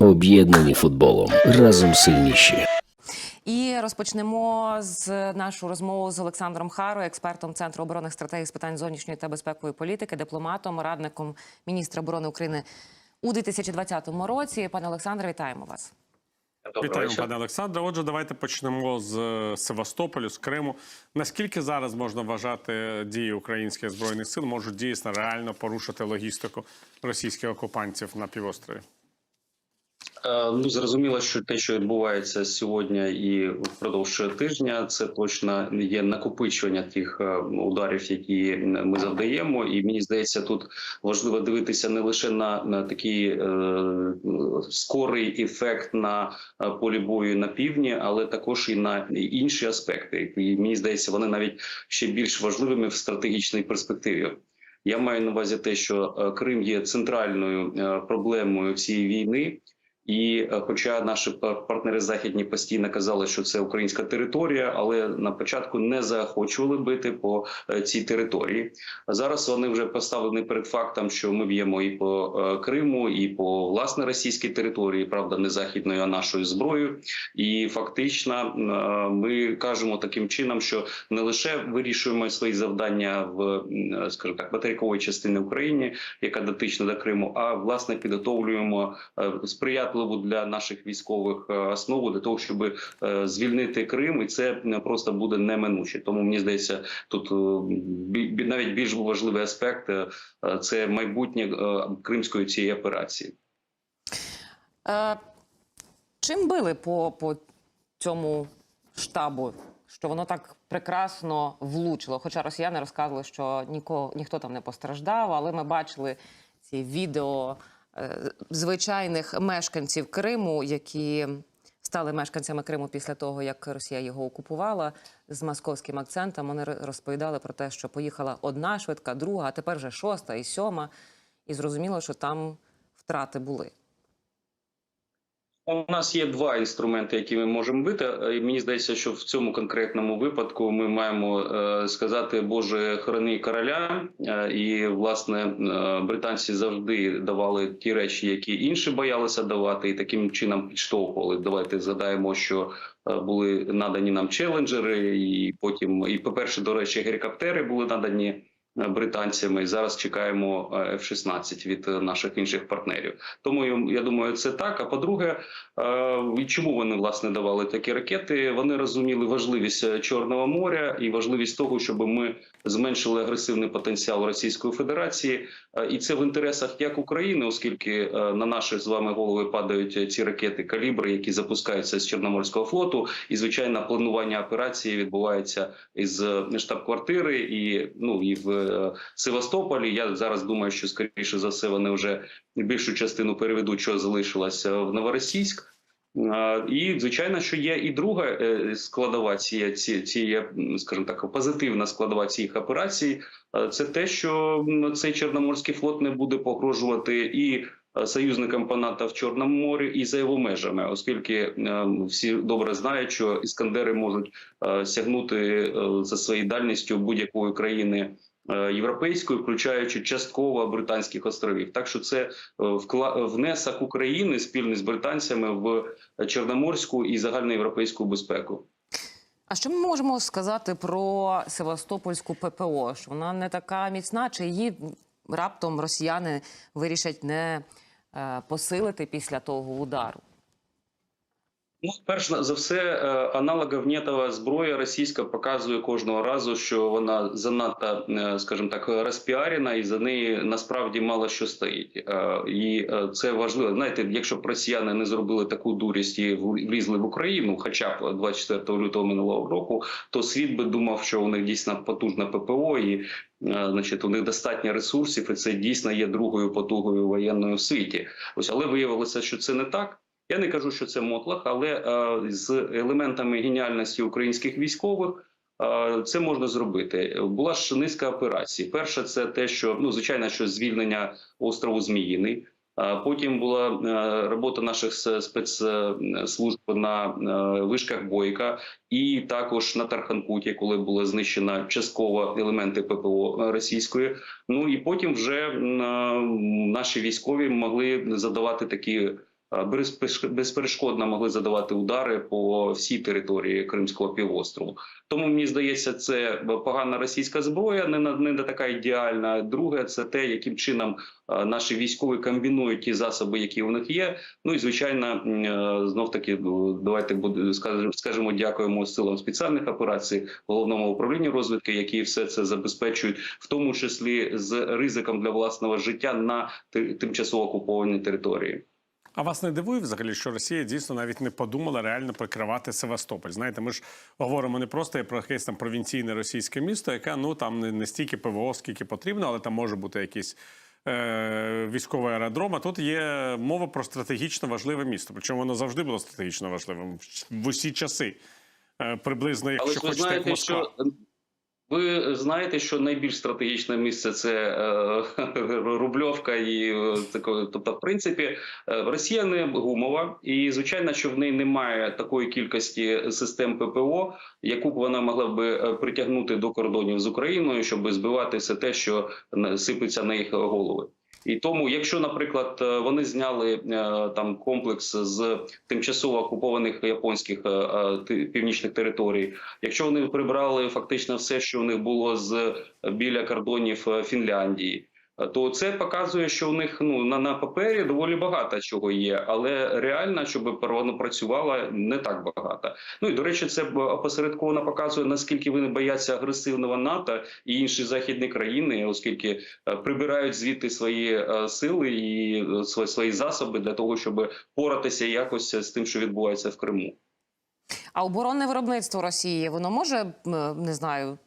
Об'єднані футболом. Разом сильніші. І розпочнемо з нашу розмову з Олександром Харою, експертом Центру оборонних стратегій з питань зовнішньої та безпекової політики, дипломатом, радником міністра оборони України у 2020 році. Пане Олександре, вітаємо вас. Доброго Вітаю, вечора. пане Олександре. Отже, давайте почнемо з Севастополю, з Криму. Наскільки зараз можна вважати дії українських збройних сил можуть дійсно реально порушити логістику російських окупантів на півострові? Е, Ну зрозуміло, що те, що відбувається сьогодні і впродовж тижня, це точно є накопичування тих е, ударів, які ми завдаємо. І мені здається, тут важливо дивитися не лише на, на такий е, скорий ефект на е, полі бою на півдні, але також і на інші аспекти. І мені здається, вони навіть ще більш важливими в стратегічній перспективі. Я маю на увазі те, що Крим є центральною проблемою цієї війни. І е, хоча наші па- партнери західні постійно казали, що це українська територія, але на початку не заохочували бити по е, цій території. Зараз вони вже поставлені перед фактом, що ми б'ємо і по е, Криму, і по власне російській території, правда, не західною, а нашою зброєю. І фактично ми кажемо таким чином, що не лише вирішуємо свої завдання в скажімо так материковій частині України, яка дотична до Криму, а власне підготовлюємо е, сприятливу для наших військових е, основу для того, щоб е, звільнити Крим, і це е, просто буде неминуче. Тому мені здається, тут навіть більш важливий аспект це майбутнє кримської цієї операції. Е, чим били по, по цьому штабу? Що воно так прекрасно влучило? Хоча росіяни розказували, що ніко, ніхто там не постраждав, але ми бачили ці відео звичайних мешканців Криму, які стали мешканцями Криму після того, як Росія його окупувала з московським акцентом. Вони розповідали про те, що поїхала одна швидка, друга, а тепер вже шоста і сьома. І зрозуміло, що там втрати були. У нас є два інструменти, які ми можемо бити. І мені здається, що в цьому конкретному випадку ми маємо е, сказати Боже хорони короля. Е, і власне е, британці завжди давали ті речі, які інші боялися давати, і таким чином підштовхували. Давайте згадаємо, що е, були надані нам челенджери, і потім, і по перше, до речі, гелікоптери були надані е, британцями. Зараз чекаємо е, F-16 від е, наших інших партнерів. Тому я- думаю, це так. А по-друге, і чому вони власне давали такі ракети? Вони розуміли важливість Чорного моря і важливість того, щоб ми зменшили агресивний потенціал Російської Федерації, і це в інтересах як України, оскільки на наші з вами голови падають ці ракети калібри, які запускаються з Чорноморського флоту, і звичайно, планування операції відбувається із штаб-квартири і ну і в Севастополі. Я зараз думаю, що скоріше за все вони вже більшу частину переведуть, що залишилося в Новоросійськ. Е, І звичайно, що є і друга е, складова цієї ці, скажімо так, позитивна складова цих операцій. Е, Це те, що цей чорноморський флот не буде погрожувати і е, союзникам по НАТО в Чорному морі, і за його межами, оскільки е, всі добре знають, що іскандери можуть е, сягнути е, за своєю дальністю будь-якої країни. Е, Європейської, включаючи частково британських островів, так що це е, внесок України спільний з британцями в чорноморську і загальноєвропейську безпеку. А що ми можемо сказати про Севастопольську ППО? Що вона не така міцна, чи її раптом росіяни вирішать не е, посилити після того удару? Ну, перш за все, е, аналоговнєтова зброя російська показує кожного разу, що вона занадто, е, скажімо так, розпіарена, і за неї насправді мало що стоїть. Е, І це важливо. Знаєте, якщо б росіяни не зробили таку дурість і влізли в Україну, хоча б 24 лютого минулого року, то світ би думав, що у них дійсно потужна ППО і. Значить, у них достатньо ресурсів, і це дійсно є другою потугою воєнною в світі. Ось, але виявилося, що це не так. Я не кажу, що це мотлах, але е, з елементами геніальності українських військових е, це можна зробити. Була ж низка операцій. Перша це те, що ну звичайно, що звільнення острову Зміїний. А Потім була е, робота наших спецслужб на е, вишках Бойка, і також на Тарханкуті, коли були знищено частково елементи ППО російської. Ну і потім вже е, наші військові могли задавати такі е, безперешкодно могли задавати удари по всій території Кримського півострову. Тому мені здається, це погана російська зброя, не не така ідеальна. Друге, це те, яким чином е, наші військові комбінують ті засоби, які у них є. Ну і звичайно, знов таки давайте буде скажемо, скажемо дякуємо силам спеціальних операцій, головному управлінню розвідки, які все це забезпечують, в тому числі з ризиком для власного життя на тимчасово окупованій території. А вас не дивує взагалі, що Росія дійсно навіть не подумала реально прикривати Севастополь? Знаєте, ми ж говоримо не просто про якесь там провінційне російське місто, яке ну там не, не стільки ПВО, скільки потрібно, але там може бути якийсь е, військовий аеродром. А тут є мова про стратегічно важливе місто. Причому воно завжди було стратегічно важливим в усі часи. Е, приблизно, якщо Але хочете, як Москва. що ви знаєте, що найбільш стратегічне місце це е, Рубльовка, і е, тобто, в принципі, е, Росія не гумова, і звичайно, що в неї немає такої кількості систем ППО, яку б вона могла би притягнути до кордонів з Україною, щоб збивати все те, що сипеться на їх голови. І тому, якщо, наприклад, е, вони зняли е, там комплекс з тимчасово окупованих японських е, північних територій, якщо вони прибрали фактично все, що у них було з біля кордонів Фінляндії, то це показує, що у них ну на, на папері доволі багато чого є, але реально, щоб воно працювало, не так багато. Ну і до речі, це опосередковано показує наскільки вони бояться агресивного НАТО і інші західні країни, оскільки е, прибирають звідти свої е, сили і е, свої, засоби для того, щоб поратися якось з тим, що відбувається в Криму. А оборонне виробництво Росії воно може не знаю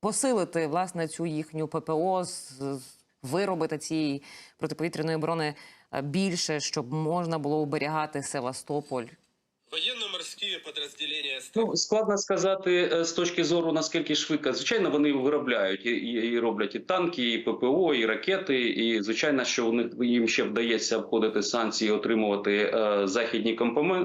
посилити власне цю їхню ППО, з- виробити цієї протиповітряної оборони е, більше, щоб можна було оберігати Севастополь. Военно-морские подразделения страны. Ну складно сказати е, з точки зору наскільки швидко. Звичайно, вони виробляють і, і, і роблять і танки, і ППО, і ракети. І звичайно, що у них їм ще вдається обходити санкції, отримувати е, західні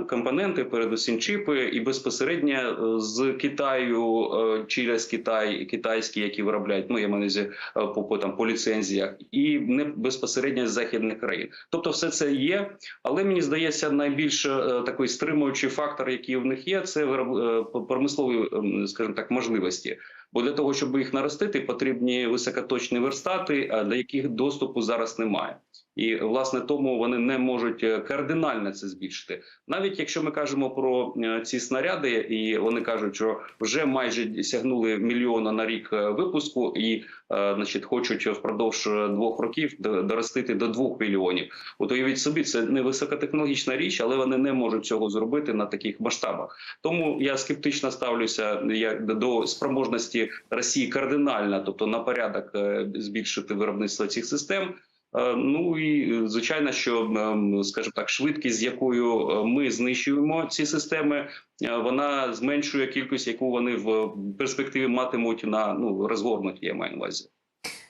компоненти, передусім чіпи, і безпосередньо е, з Китаю е, через Китай, китайські, які виробляють, ну я маю е, по там по ліцензіях, і не безпосередньо з західних країн. Тобто, все це є. Але мені здається, найбільш е, такий стримуючий фактор, який в них є, це е, промислові, ем, скажімо так, можливості. Бо для того, щоб їх наростити, потрібні високоточні верстати, до яких доступу зараз немає. І власне тому вони не можуть е, кардинально це збільшити. Навіть якщо ми кажемо про е, ці снаряди, і вони кажуть, що вже майже сягнули мільйона на рік е, випуску, і значить хочуть впродовж двох років до- доростити до двох мільйонів. От уявіть собі, це не високотехнологічна річ, але вони не можуть цього зробити на таких масштабах. Тому я скептично ставлюся до спроможності Росії кардинально, тобто на порядок збільшити виробництво цих систем. Е, Ну і е, звичайно, що ем, скажімо так, швидкість, з якою е, ми знищуємо ці системи, е, вона зменшує кількість, яку вони в перспективі матимуть на ну розгорнуті, я маю на увазі.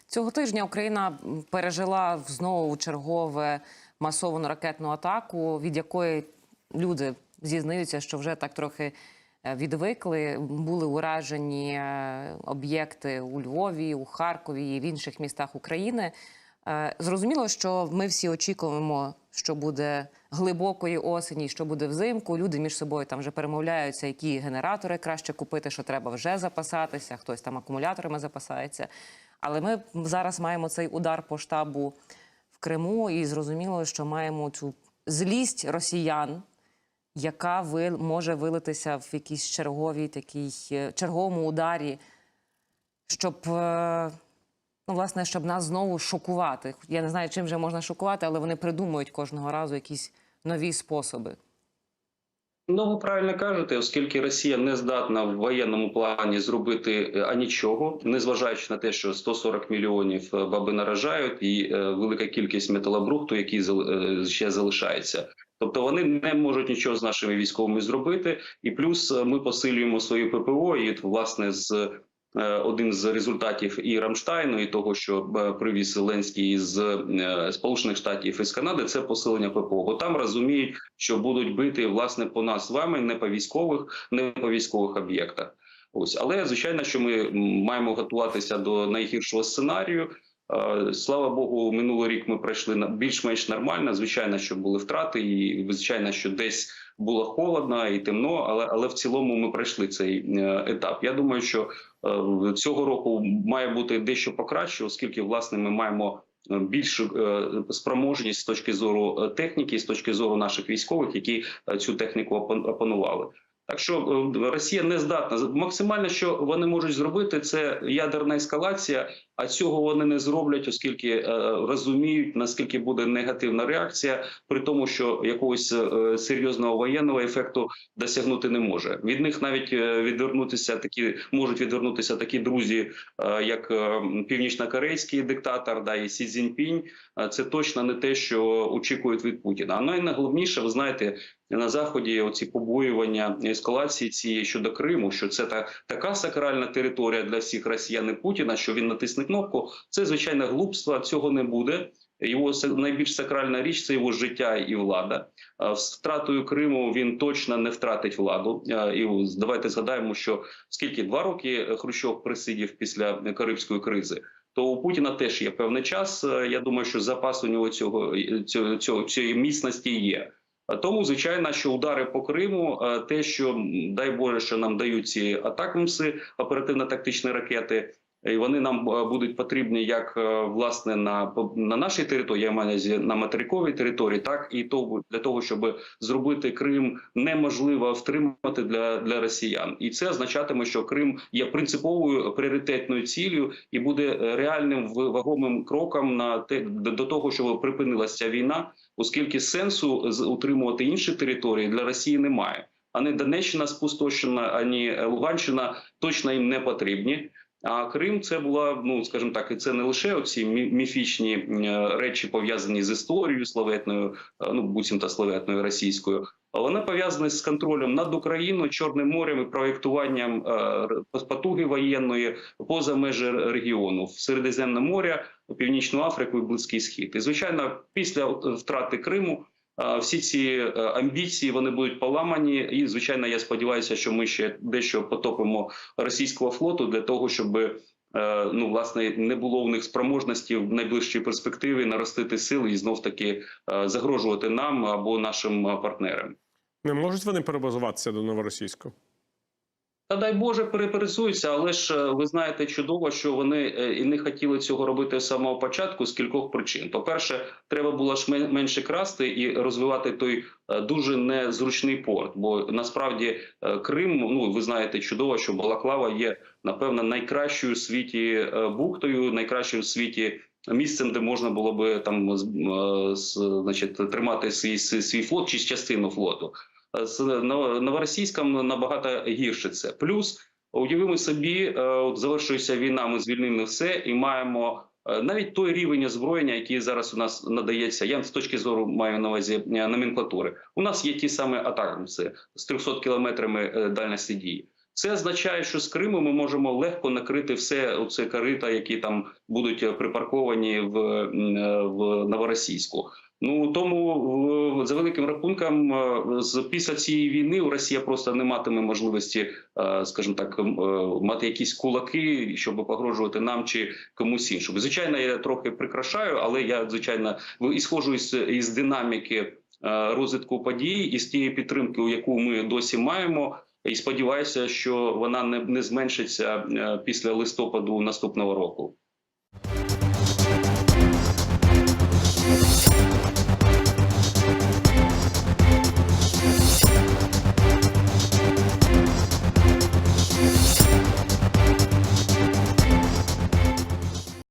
Цього тижня Україна пережила знову чергове масовану ракетну атаку, від якої люди зізнаються, що вже так трохи е, відвикли. Були уражені е, об'єкти у Львові, у Харкові і в інших містах України. Е, Зрозуміло, що ми всі очікуємо, що буде глибокої осені, що буде взимку. Люди між собою там вже перемовляються, які генератори краще купити, що треба вже запасатися. Хтось там акумуляторами запасається. Але ми зараз маємо цей удар по штабу в Криму, і зрозуміло, що маємо цю злість росіян, яка ви може вилитися в якійсь черговій такій е, черговому ударі, щоб е, ну, власне, щоб нас знову шокувати. Я не знаю, чим же можна шокувати, але вони придумують кожного разу якісь нові способи. Ну, ви правильно кажете, оскільки Росія не здатна в воєнному плані зробити е, анічого, незважаючи на те, що 140 мільйонів е, баби наражають, і е, велика кількість металобрухту, який ще залишається. Тобто вони не можуть нічого з нашими військовими зробити, і плюс ми посилюємо свою ППО. І власне з один з результатів і Рамштайну, і того, що е, привіз Зеленський з е, Сполучених Штатів і з Канади, це посилення ППО. Бо там розуміють, що будуть бити власне по нас з вами, не по військових, не по військових об'єктах. Ось, але звичайно, що ми маємо готуватися до найгіршого сценарію. Е, Слава Богу, минулий рік ми пройшли більш-менш нормально. Звичайно, що були втрати, і звичайно, що десь було холодно і темно, але але в цілому ми пройшли цей е, етап. Я думаю, що е, цього року має бути дещо покраще, оскільки власне ми маємо. Більшу спроможність з точки зору техніки, з точки зору наших військових, які цю техніку опанували. Так що е, Росія не здатна максимально, що вони можуть зробити, це ядерна ескалація. А цього вони не зроблять, оскільки е, розуміють наскільки буде негативна реакція, при тому, що якогось е, серйозного воєнного ефекту досягнути не може. Від них навіть відвернутися такі можуть відвернутися такі друзі, як північнокорейський диктатор, да і Сі Цзіньпінь. Це точно не те, що очікують від Путіна. А найголовніше, ви знаєте, на заході оці побоювання ескалації цієї щодо Криму, що це та така сакральна територія для всіх росіян і Путіна, що він натисне кнопку. Це звичайно глупство. Цього не буде. Його найбільш сакральна річ це його життя і влада. З втратою Криму він точно не втратить владу. І давайте згадаємо, що скільки два роки Хрущов присидів після Карибської кризи. То у Путіна теж є певний час. Я думаю, що запас у нього цього цього, цього цієї міцності є. Тому, звичайно, що удари по Криму, е, те, що дай Боже, що нам дають ці атакамси, оперативно-тактичні ракети, і вони нам е, будуть потрібні як е, власне на на нашій території, я маю на материковій території, так і то для того, щоб зробити Крим неможливо втримати для, для росіян, і це означатиме, що Крим є принциповою пріоритетною ціллю і буде е, реальним вагомим кроком на те до того, щоб припинилася війна, оскільки сенсу утримувати інші території для Росії немає. Ані Донеччина спустошена, ані Луганщина точно їм не потрібні. А Крим це була, ну скажімо так, і це не лише оці мі- міфічні е, речі пов'язані з історією славетною, е, ну буцімто славетною російською. А вони пов'язані з контролем над Україною, Чорним морем і проєктуванням е, потуги воєнної поза межі регіону в Середземне море, Північну Африку і Близький Схід. І звичайно, після втрати Криму. Всі ці е, амбіції вони будуть поламані, і звичайно, я сподіваюся, що ми ще дещо потопимо російського флоту для того, щоб е, ну власне не було в них спроможності в найближчій перспективі наростити сили і знов таки е, загрожувати нам або нашим партнерам. Не можуть вони перебазуватися до новоросійську? Та дай Боже перепересуються, але ж е, ви знаєте чудово, що вони е, і не хотіли цього робити з самого початку з кількох причин. По-перше, треба було ж менше красти і розвивати той е, дуже незручний порт. Бо насправді Крим, ну ви знаєте чудово, що Балаклава є напевно найкращою в світі бухтою, найкращою в світі. Місцем, де можна було би там значить, тримати свій свій флот чи частину флоту з Нов- новоросійськом набагато гірше це. Плюс уявимо собі, е, от завершується війна. Ми звільнили все і маємо. е, Навіть той рівень озброєння, який зараз у нас надається, я з точки зору маю на увазі е, номенклатури. У нас є ті самі атакамси з 300 кілометрами дальності дії. Це означає, що з Криму ми можемо легко накрити все оце корита, які там будуть припарковані в, в Новоросійську. Ну тому за великим рахунком, е, з після цієї війни Росія просто не матиме можливості, е, скажімо так, е, мати якісь кулаки, щоб погрожувати нам чи комусь іншому. Звичайно, я трохи прикрашаю, але я звичайно ісходжу із, із динаміки розвитку подій і з тієї підтримки, яку ми досі маємо. І сподіваюся, що вона не, не зменшиться після листопаду наступного року.